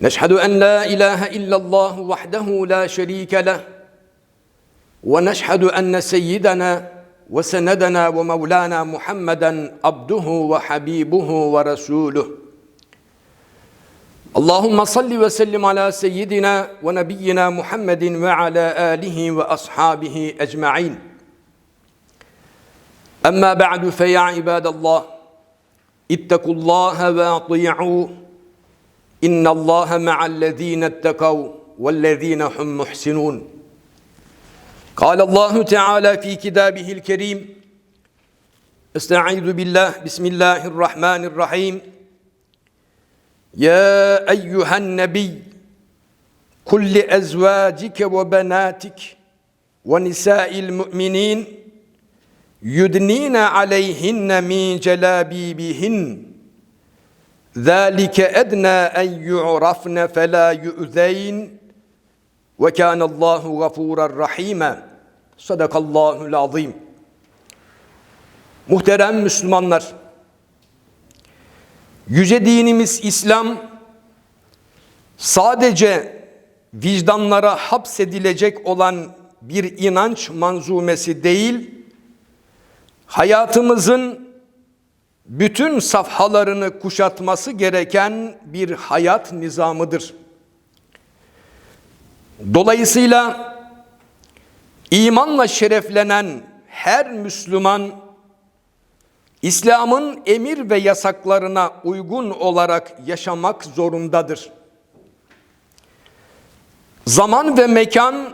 نشهد أن لا إله إلا الله وحده لا شريك له ونشهد أن سيدنا وسندنا ومولانا محمدا عبده وحبيبه ورسوله. اللهم صل وسلم على سيدنا ونبينا محمد وعلى آله وأصحابه أجمعين. أما بعد فيا عباد الله اتقوا الله وأطيعوه. إن الله مع الذين اتقوا والذين هم محسنون. قال الله تعالى في كتابه الكريم استعيذ بالله بسم الله الرحمن الرحيم. يا أيها النبي كل أزواجك وبناتك ونساء المؤمنين يدنين عليهن من جلابيبهن. ذلك أدنى أن يعرفن فلا يؤذين وكان الله غفورا رحيما صدق الله العظيم Muhterem Müslümanlar, yüce dinimiz İslam sadece vicdanlara hapsedilecek olan bir inanç manzumesi değil, hayatımızın bütün safhalarını kuşatması gereken bir hayat nizamıdır. Dolayısıyla imanla şereflenen her Müslüman İslam'ın emir ve yasaklarına uygun olarak yaşamak zorundadır. Zaman ve mekan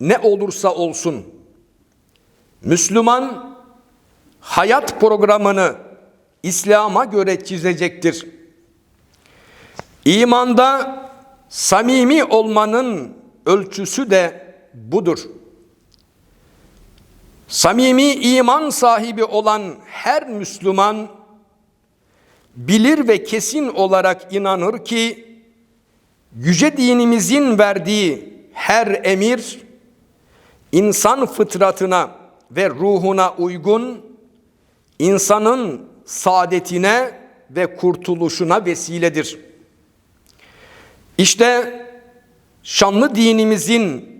ne olursa olsun Müslüman hayat programını İslam'a göre çizecektir. İmanda samimi olmanın ölçüsü de budur. Samimi iman sahibi olan her Müslüman bilir ve kesin olarak inanır ki yüce dinimizin verdiği her emir insan fıtratına ve ruhuna uygun insanın saadetine ve kurtuluşuna vesiledir. İşte şanlı dinimizin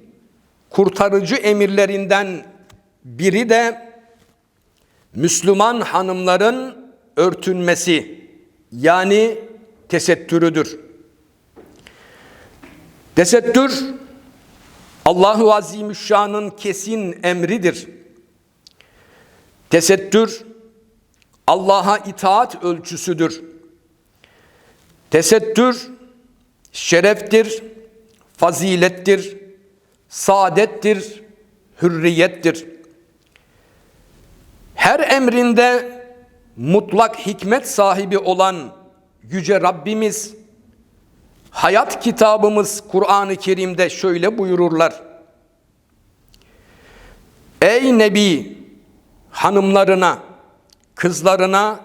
kurtarıcı emirlerinden biri de Müslüman hanımların örtünmesi yani tesettürüdür. Tesettür Allahu Azimüşşan'ın kesin emridir. Tesettür Allah'a itaat ölçüsüdür. Tesettür şereftir, fazilettir, saadettir, hürriyettir. Her emrinde mutlak hikmet sahibi olan yüce Rabbimiz hayat kitabımız Kur'an-ı Kerim'de şöyle buyururlar. Ey Nebi hanımlarına kızlarına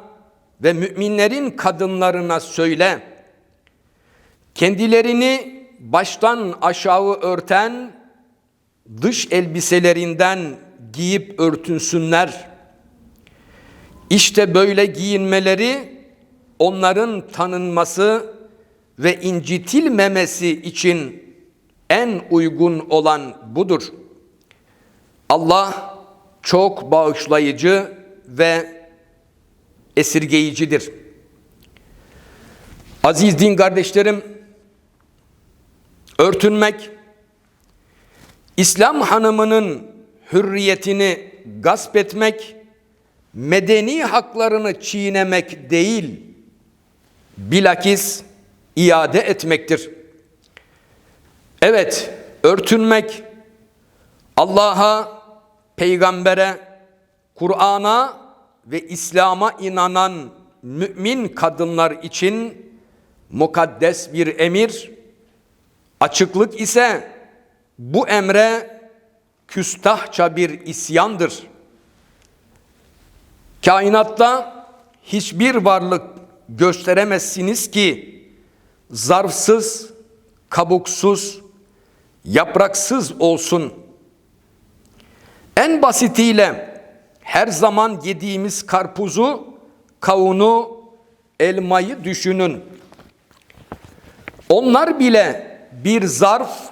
ve müminlerin kadınlarına söyle. Kendilerini baştan aşağı örten dış elbiselerinden giyip örtünsünler. İşte böyle giyinmeleri onların tanınması ve incitilmemesi için en uygun olan budur. Allah çok bağışlayıcı ve esirgeyicidir. Aziz din kardeşlerim, örtünmek, İslam hanımının hürriyetini gasp etmek, medeni haklarını çiğnemek değil, bilakis iade etmektir. Evet, örtünmek Allah'a, peygambere, Kur'an'a ve İslam'a inanan mümin kadınlar için mukaddes bir emir, açıklık ise bu emre küstahça bir isyandır. Kainatta hiçbir varlık gösteremezsiniz ki zarfsız, kabuksuz, yapraksız olsun. En basitiyle her zaman yediğimiz karpuzu, kavunu, elmayı düşünün. Onlar bile bir zarf,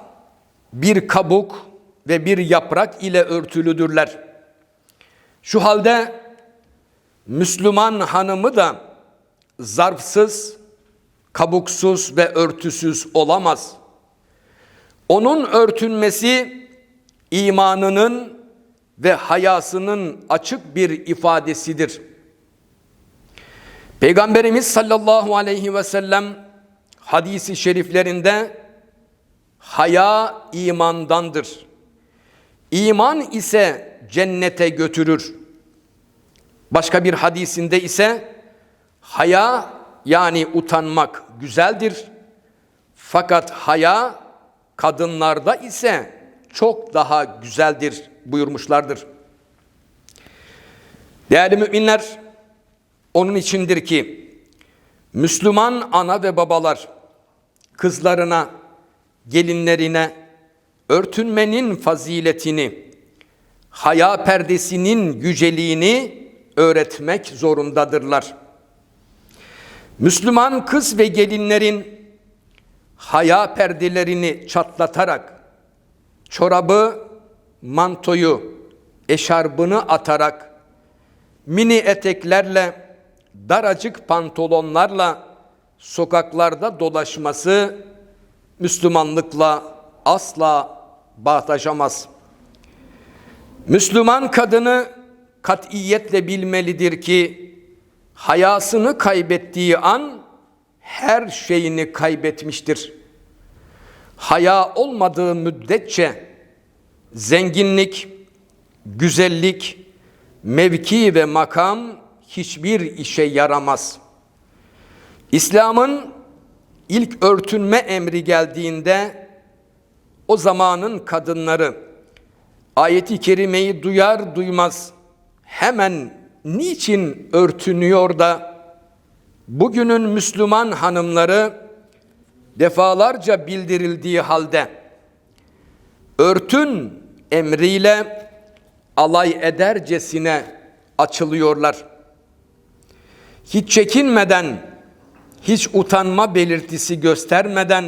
bir kabuk ve bir yaprak ile örtülüdürler. Şu halde Müslüman hanımı da zarfsız, kabuksuz ve örtüsüz olamaz. Onun örtünmesi imanının ve hayasının açık bir ifadesidir. Peygamberimiz sallallahu aleyhi ve sellem hadisi şeriflerinde haya imandandır. İman ise cennete götürür. Başka bir hadisinde ise haya yani utanmak güzeldir. Fakat haya kadınlarda ise çok daha güzeldir buyurmuşlardır. Değerli müminler, onun içindir ki Müslüman ana ve babalar kızlarına, gelinlerine örtünmenin faziletini, haya perdesinin yüceliğini öğretmek zorundadırlar. Müslüman kız ve gelinlerin haya perdelerini çatlatarak çorabı, mantoyu, eşarbını atarak mini eteklerle, daracık pantolonlarla sokaklarda dolaşması Müslümanlıkla asla bağdaşamaz. Müslüman kadını katiyetle bilmelidir ki hayasını kaybettiği an her şeyini kaybetmiştir. Haya olmadığı müddetçe zenginlik, güzellik, mevki ve makam hiçbir işe yaramaz. İslam'ın ilk örtünme emri geldiğinde o zamanın kadınları ayeti kerimeyi duyar duymaz hemen niçin örtünüyor da bugünün Müslüman hanımları defalarca bildirildiği halde örtün emriyle alay edercesine açılıyorlar. Hiç çekinmeden, hiç utanma belirtisi göstermeden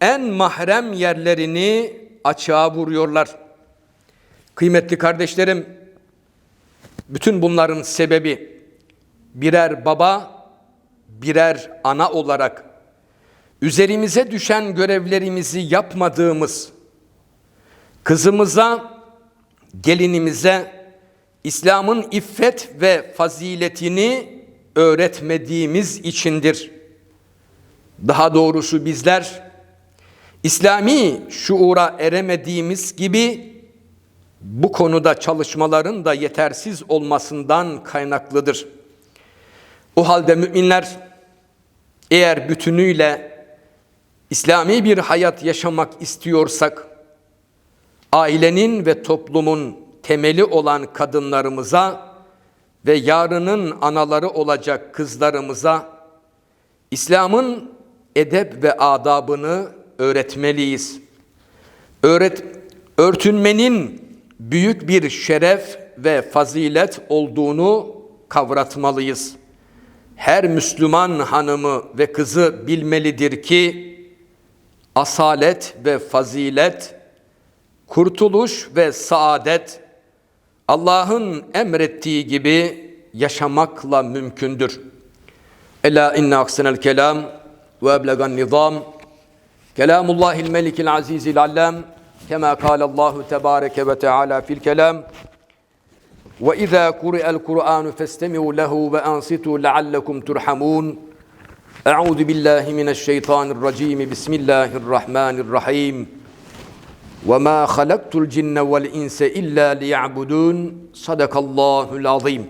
en mahrem yerlerini açığa vuruyorlar. Kıymetli kardeşlerim, bütün bunların sebebi birer baba, birer ana olarak üzerimize düşen görevlerimizi yapmadığımız, kızımıza, gelinimize İslam'ın iffet ve faziletini öğretmediğimiz içindir. Daha doğrusu bizler İslami şuura eremediğimiz gibi bu konuda çalışmaların da yetersiz olmasından kaynaklıdır. O halde müminler eğer bütünüyle İslami bir hayat yaşamak istiyorsak ailenin ve toplumun temeli olan kadınlarımıza ve yarının anaları olacak kızlarımıza İslam'ın edep ve adabını öğretmeliyiz. Öğret, örtünmenin büyük bir şeref ve fazilet olduğunu kavratmalıyız. Her Müslüman hanımı ve kızı bilmelidir ki asalet ve fazilet, kurtuluş ve saadet Allah'ın emrettiği gibi yaşamakla mümkündür. Ela inne aksenel kelam ve eblegan nizam. Kelamullahil melikil azizil allem kema kalallahu tebareke ve teala fil kelam. Ve izâ kuri'el kur'anu festemi'u lehu ve ansitu leallekum turhamun Euzu billahi mineşşeytanirracim. Bismillahirrahmanirrahim. Ve ma halaktul cinne vel insa illa liya'budun. Sadakallahu'l azim.